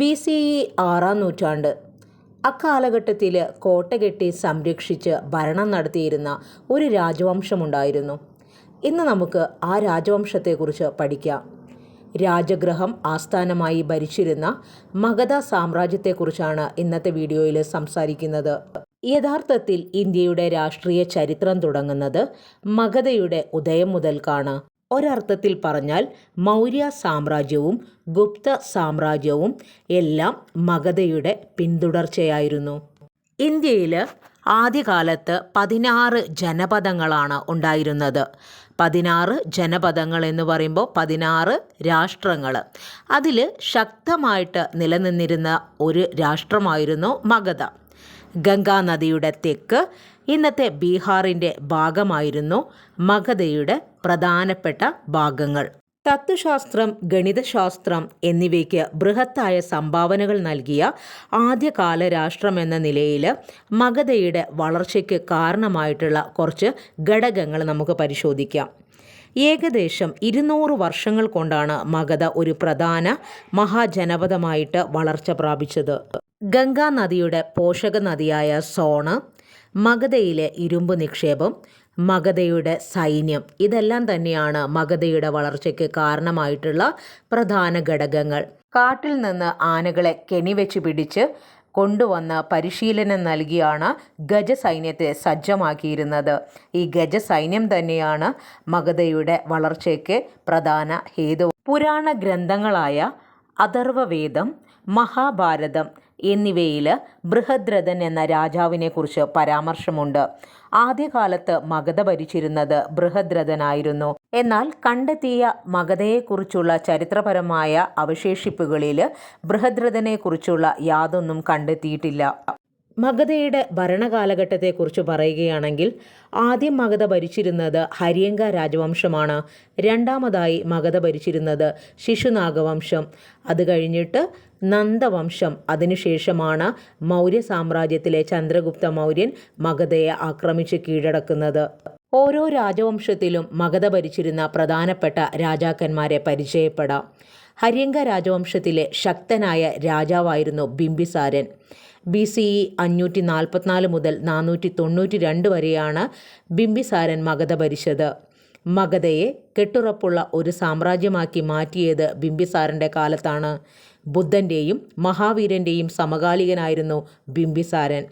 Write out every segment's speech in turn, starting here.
B C E ആറാം നൂറ്റാണ്ട്. അക്കാലഘട്ടത്തിൽ കോട്ട കെട്ടി സംരക്ഷിച്ച് ഭരണം നടത്തിയിരുന്ന ഒരു രാജവംശമുണ്ടായിരുന്നു. ഇന്ന് നമുക്ക് ആ രാജവംശത്തെക്കുറിച്ച് പഠിക്കാം. രാജഗ്രഹം ആസ്ഥാനമായി ഭരിച്ചിരുന്ന മഗധ സാമ്രാജ്യത്തെക്കുറിച്ചാണ് ഇന്നത്തെ വീഡിയോയിൽ സംസാരിക്കുന്നത്. യഥാർത്ഥത്തിൽ ഇന്ത്യയുടെ രാഷ്ട്രീയ ചരിത്രം തുടങ്ങുന്നത് മഗധയുടെ ഉദയം മുതൽക്കാണ്. ഒരർത്ഥത്തിൽ പറഞ്ഞാൽ മൗര്യ സാമ്രാജ്യവും ഗുപ്ത സാമ്രാജ്യവും എല്ലാം മഗധയുടെ പിന്തുടർച്ചയായിരുന്നു. ഇന്ത്യയിൽ ആദ്യകാലത്ത് പതിനാറ് ജനപദങ്ങളാണ് ഉണ്ടായിരുന്നത്. പതിനാറ് ജനപദങ്ങൾ എന്ന് പറയുമ്പോൾ പതിനാറ് രാഷ്ട്രങ്ങൾ അതിൽ ശക്തമായിട്ട് നിലനിന്നിരുന്ന ഒരു രാഷ്ട്രമായിരുന്നു മഗധ. ഗംഗാ നദിയുടെ തെക്ക് ഇന്നത്തെ ബീഹാറിന്റെ ഭാഗമായിരുന്നു മഗധയുടെ പ്രധാനപ്പെട്ട ഭാഗങ്ങൾ. തത്വശാസ്ത്രം ഗണിതശാസ്ത്രം എന്നിവയ്ക്ക് ബൃഹത്തായ സംഭാവനകൾ നൽകിയ ആദ്യകാല രാഷ്ട്രമെന്ന നിലയിൽ മഗധയുടെ വളർച്ചയ്ക്ക് കാരണമായിട്ടുള്ള കുറച്ച് ഘടകങ്ങൾ നമുക്ക് പരിശോധിക്കാം. ഏകദേശം ഇരുന്നൂറ് വർഷങ്ങൾ കൊണ്ടാണ് മഗധ ഒരു പ്രധാന മഹാജനപദമായിട്ട് വളർച്ച പ്രാപിച്ചത്. ഗംഗാ നദിയുടെ പോഷക നദിയായ സോണ് മഗധയിലെ ഇരുമ്പ് നിക്ഷേപം മഗധയുടെ സൈന്യം. ഇതെല്ലാം തന്നെയാണ് മഗധയുടെ വളർച്ചയ്ക്ക് കാരണമായിട്ടുള്ള പ്രധാന ഘടകങ്ങൾ. കാട്ടിൽ നിന്ന് ആനകളെ കെണിവെച്ച് പിടിച്ച് കൊണ്ടുവന്ന് പരിശീലനം നൽകിയാണ് ഗജസൈന്യത്തെ സജ്ജമാക്കിയിരുന്നത്. ഈ ഗജസൈന്യം തന്നെയാണ് മഗധയുടെ വളർച്ചയ്ക്ക് പ്രധാന ഹേതു. പുരാണ ഗ്രന്ഥങ്ങളായ അഥർവവേദം മഹാഭാരതം എന്നിവയിൽ ബൃഹദ്രഥൻ എന്ന രാജാവിനെക്കുറിച്ച് പരാമർശമുണ്ട്. ആദ്യകാലത്ത് മഗധ ഭരിച്ചിരുന്നത് ബൃഹദ്രഥനായിരുന്നു. എന്നാൽ കണ്ടെത്തിയ മഗധയെക്കുറിച്ചുള്ള ചരിത്രപരമായ അവശേഷിപ്പുകളിൽ ബൃഹദ്രഥനെക്കുറിച്ചുള്ള യാതൊന്നും കണ്ടെത്തിയിട്ടില്ല. മഗധയുടെ ഭരണകാലഘട്ടത്തെക്കുറിച്ച് പറയുകയാണെങ്കിൽ ആദ്യം മഗധ ഭരിച്ചിരുന്നത് ഹരിയങ്ക രാജവംശമാണ്. രണ്ടാമതായി മഗധ ഭരിച്ചിരുന്നത് ശിശുനാഗവംശം. അത് കഴിഞ്ഞിട്ട് നന്ദവംശം. അതിനുശേഷമാണ് മൗര്യ സാമ്രാജ്യത്തിലെ ചന്ദ്രഗുപ്ത മൗര്യൻ മഗധയെ ആക്രമിച്ച് കീഴടക്കുന്നത്. ഓരോ രാജവംശത്തിലും മഗധ ഭരിച്ചിരുന്ന പ്രധാനപ്പെട്ട രാജാക്കന്മാരെ പരിചയപ്പെടാം. ഹര്യങ്ക രാജവംശത്തിലെ ശക്തനായ രാജാവായിരുന്നു ബിംബിസാരൻ. ബി സി ഇ അഞ്ഞൂറ്റി നാൽപ്പത്തിനാല് മുതൽ നാനൂറ്റി തൊണ്ണൂറ്റി രണ്ട് വരെയാണ് ബിംബിസാരൻ മഗധ ഭരിച്ചത്. മഗധയെ കെട്ടുറപ്പുള്ള ഒരു സാമ്രാജ്യമാക്കി മാറ്റിയത് ബിംബിസാരന്റെ കാലത്താണ്. ബുദ്ധന്റെയും മഹാവീരന്റെയും സമകാലികനായിരുന്നു ബിംബിസാരൻ.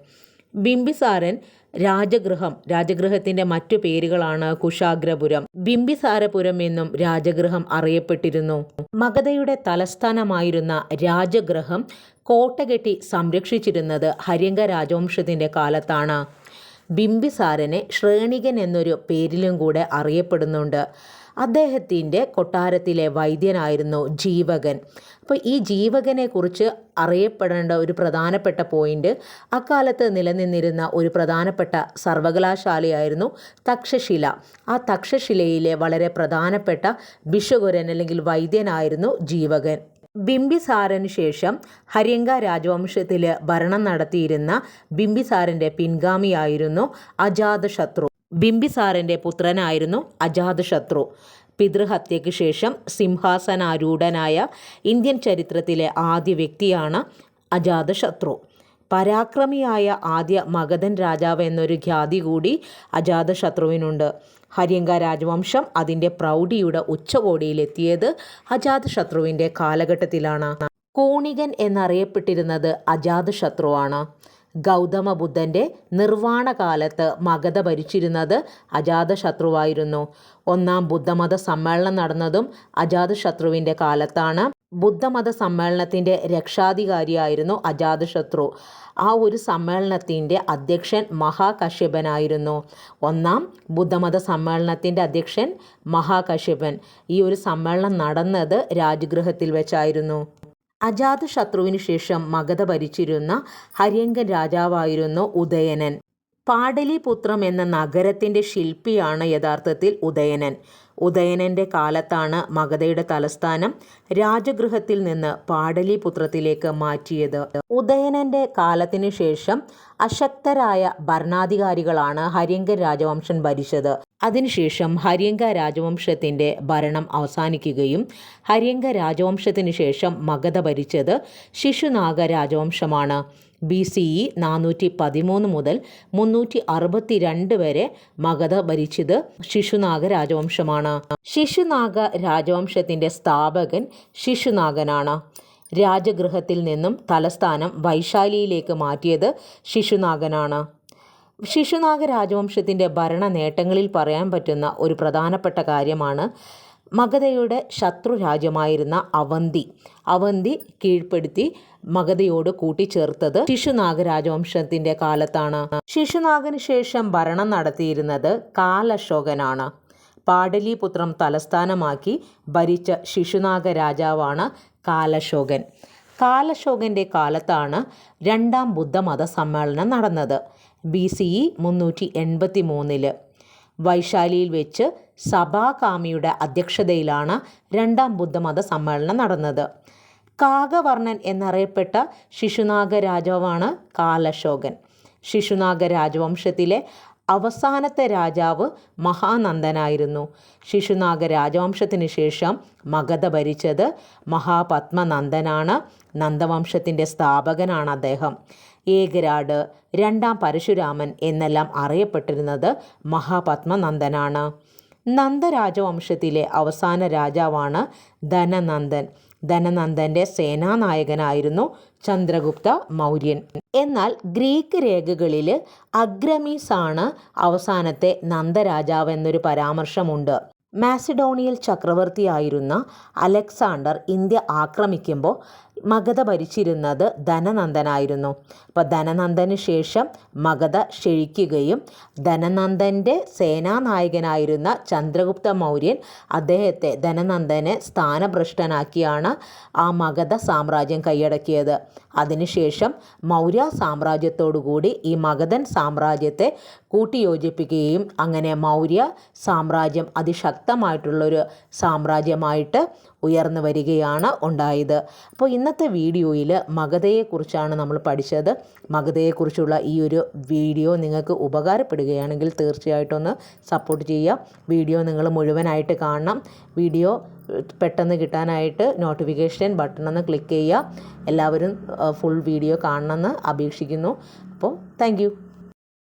ബിംബിസാരൻ രാജഗൃഹം രാജഗൃഹത്തിന്റെ മറ്റു പേരുകളാണ് കുഷാഗ്രപുരം ബിംബിസാരപുരം എന്നും രാജഗൃഹം അറിയപ്പെട്ടിരുന്നു. മഗധയുടെ തലസ്ഥാനമായിരുന്ന രാജഗൃഹം കോട്ടകെട്ടി സംരക്ഷിച്ചിരുന്നത് ഹര്യങ്ക രാജവംശത്തിന്റെ കാലത്താണ്. ബിംബിസാരനെ ശ്രേണികൻ എന്നൊരു പേരിലും കൂടെ അറിയപ്പെടുന്നുണ്ട്. അദ്ദേഹത്തിന്റെ കൊട്ടാരത്തിലെ വൈദ്യനായിരുന്നു ജീവകൻ. അപ്പോൾ ഈ ജീവകനെ കുറിച്ച് അറിയപ്പെടേണ്ട ഒരു പ്രധാനപ്പെട്ട പോയിന്റ് അക്കാലത്ത് നിലനിന്നിരുന്ന ഒരു പ്രധാനപ്പെട്ട സർവകലാശാലയായിരുന്നു തക്ഷശില. ആ തക്ഷശിലയിലെ വളരെ പ്രധാനപ്പെട്ട ബിഷുകുരൻ അല്ലെങ്കിൽ വൈദ്യനായിരുന്നു ജീവകൻ. ബിംബിസാരന് ശേഷം ഹര്യങ്ക രാജവംശത്തിൽ ഭരണം നടത്തിയിരുന്ന ബിംബിസാരന്റെ പിൻഗാമിയായിരുന്നു അജാതശത്രു. ബിംബിസാരന്റെ പുത്രനായിരുന്നു അജാതശത്രു. പിതൃഹത്യയ്ക്ക് ശേഷം സിംഹാസനാരൂഢനായ ഇന്ത്യൻ ചരിത്രത്തിലെ ആദ്യ വ്യക്തിയാണ് അജാതശത്രു. പരാക്രമിയായ ആദ്യ മഗധൻ രാജാവ് എന്നൊരു ഖ്യാതി കൂടി അജാതശത്രുവിനുണ്ട്. ഹര്യങ്ക രാജവംശം അതിന്റെ പ്രൗഢിയുടെ ഉച്ചകോടിയിലെത്തിയത് അജാതശത്രുവിന്റെ കാലഘട്ടത്തിലാണ്. കോണികൻ എന്നറിയപ്പെട്ടിരുന്നത് അജാതശത്രുവാണ്. ഗൗതമ ബുദ്ധന്റെ നിർവാണകാലത്ത് മഗധ ഭരിച്ചിരുന്നത് അജാതശത്രുവായിരുന്നു. ഒന്നാം ബുദ്ധമത സമ്മേളനം നടന്നതും അജാതശത്രുവിന്റെ കാലത്താണ്. ബുദ്ധമത സമ്മേളനത്തിന്റെ രക്ഷാധികാരിയായിരുന്നു അജാതശത്രു. ആ ഒരു സമ്മേളനത്തിന്റെ അധ്യക്ഷൻ മഹാകശ്യപനായിരുന്നു. ഒന്നാം ബുദ്ധമത സമ്മേളനത്തിന്റെ അധ്യക്ഷൻ മഹാകശ്യപൻ. ഈ ഒരു സമ്മേളനം നടന്നത് രാജഗൃഹത്തിൽ വെച്ചായിരുന്നു. അജാതശത്രുവിനു ശേഷം മഗധ ഭരിച്ചിരുന്ന ഹര്യങ്കൻ രാജാവായിരുന്നു ഉദയനൻ. പാടലിപുത്രം എന്ന നഗരത്തിന്റെ ശില്പിയാണ് യഥാർത്ഥത്തിൽ ഉദയനൻ. ഉദയനന്റെ കാലത്താണ് മഗധയുടെ തലസ്ഥാനം രാജഗൃഹത്തിൽ നിന്ന് പാടലിപുത്രത്തിലേക്ക് മാറ്റിയത്. ഉദയനന്റെ കാലത്തിനു ശേഷം അശക്തരായ ഭരണാധികാരികളാണ് ഹര്യങ്ക രാജവംശം ഭരിച്ചത്. അതിനുശേഷം ഹരിയങ്ക രാജവംശത്തിന്റെ ഭരണം അവസാനിക്കുകയും ഹരിയങ്ക രാജവംശത്തിനു ശേഷം മഗധ ഭരിച്ചത് ശിശുനാഗ രാജവംശമാണ്. ബി സി ഇ നാനൂറ്റി പതിമൂന്ന് മുതൽ മുന്നൂറ്റി അറുപത്തി രണ്ട് വരെ മഗധ ഭരിച്ചത് ശിശുനാഗ രാജവംശമാണ്. ശിശുനാഗ രാജവംശത്തിന്റെ സ്ഥാപകൻ ശിശുനാഗനാണ്. രാജഗൃഹത്തിൽ നിന്നും തലസ്ഥാനം വൈശാലിയിലേക്ക് മാറ്റിയത് ശിശുനാഗനാണ്. ശിശുനാഗ രാജവംശത്തിന്റെ ഭരണ നേട്ടങ്ങളിൽ പറയാൻ പറ്റുന്ന ഒരു പ്രധാനപ്പെട്ട കാര്യമാണ് മഗധയുടെ ശത്രു രാജ്യമായിരുന്ന അവന്തി. അവന്തി കീഴ്പ്പെടുത്തി മഗധയോട് കൂട്ടിച്ചേർത്തത് ശിശുനാഗ രാജവംശത്തിന്റെ കാലത്താണ്. ശിശുനാഗന് ശേഷം ഭരണം നടത്തിയിരുന്നത് കാലശോകനാണ്. പാടലിപുത്രം തലസ്ഥാനമാക്കി ഭരിച്ച ശിശുനാഗ രാജാവാണ് കാലശോകൻ. കാലശോകന്റെ കാലത്താണ് രണ്ടാം ബുദ്ധമത സമ്മേളനം നടന്നത്. ബി സി ഇ മുന്നൂറ്റി എൺപത്തി മൂന്നിൽ വൈശാലിയിൽ വെച്ച് സഭാകാമിയുടെ അധ്യക്ഷതയിലാണ് രണ്ടാം ബുദ്ധമത സമ്മേളനം നടന്നത്. കാകവർണൻ എന്നറിയപ്പെട്ട ശിശുനാഗ രാജാവാണ് കാലശോകൻ. ശിശുനാഗ രാജവംശത്തിലെ അവസാനത്തെ രാജാവ് മഹാനന്ദനായിരുന്നു. ശിശുനാഗ രാജവംശത്തിന് ശേഷം മഗധ ഭരിച്ചത് മഹാപത്മനന്ദനാണ്. നന്ദവംശത്തിന്റെ സ്ഥാപകനാണ് അദ്ദേഹം. ഏകരാട് രണ്ടാം പരശുരാമൻ എന്നെല്ലാം അറിയപ്പെട്ടിരുന്നത് മഹാപത്മനന്ദനാണ്. നന്ദരാജവംശത്തിലെ അവസാന രാജാവാണ് ധനനന്ദൻ. ധനനന്ദന്റെ സേനാനായകനായിരുന്നു ചന്ദ്രഗുപ്ത മൗര്യൻ. എന്നാൽ ഗ്രീക്ക് രേഖകളിൽ അഗ്രമീസ് ആണ് അവസാനത്തെ നന്ദരാജാവ് എന്നൊരു പരാമർശമുണ്ട്. മാസിഡോണിയൽ ചക്രവർത്തിയായിരുന്ന അലക്സാണ്ടർ ഇന്ത്യ ആക്രമിക്കുമ്പോൾ മഗധ ഭരിച്ചിരുന്നത് ധനനന്ദനായിരുന്നു. അപ്പോൾ ധനനന്ദന് ശേഷം മഗധ ക്ഷയിക്കുകയും ധനനന്ദന്റെ സേനാനായകനായിരുന്ന ചന്ദ്രഗുപ്ത മൗര്യൻ അദ്ദേഹത്തെ ധനനന്ദനെ സ്ഥാനഭ്രഷ്ടനാക്കിയാണ് ആ മഗധ സാമ്രാജ്യം കൈയടക്കിയത്. അതിനുശേഷം മൗര്യ സാമ്രാജ്യത്തോടുകൂടി ഈ മഗധൻ സാമ്രാജ്യത്തെ കൂട്ടിയോജിപ്പിക്കുകയും അങ്ങനെ മൗര്യ സാമ്രാജ്യം അതിശക്തമായിട്ടുള്ളൊരു സാമ്രാജ്യമായിട്ട് ഉയർന്നു വരികയാണ് ഉണ്ടായത്. അപ്പോൾ ഇന്നത്തെ വീഡിയോയിൽ മകതയെക്കുറിച്ചാണ് നമ്മൾ പഠിച്ചത്. മകതയെക്കുറിച്ചുള്ള ഈ ഒരു വീഡിയോ നിങ്ങൾക്ക് ഉപകാരപ്പെടുകയാണെങ്കിൽ തീർച്ചയായിട്ടും ഒന്ന് സപ്പോർട്ട് ചെയ്യുക. വീഡിയോ നിങ്ങൾ മുഴുവനായിട്ട് കാണണം. വീഡിയോ പെട്ടെന്ന് കിട്ടാനായിട്ട് നോട്ടിഫിക്കേഷൻ ബട്ടൺ ഒന്ന് ക്ലിക്ക് ചെയ്യുക. എല്ലാവരും ഫുൾ വീഡിയോ കാണണമെന്ന് അപേക്ഷിക്കുന്നു. അപ്പോൾ താങ്ക്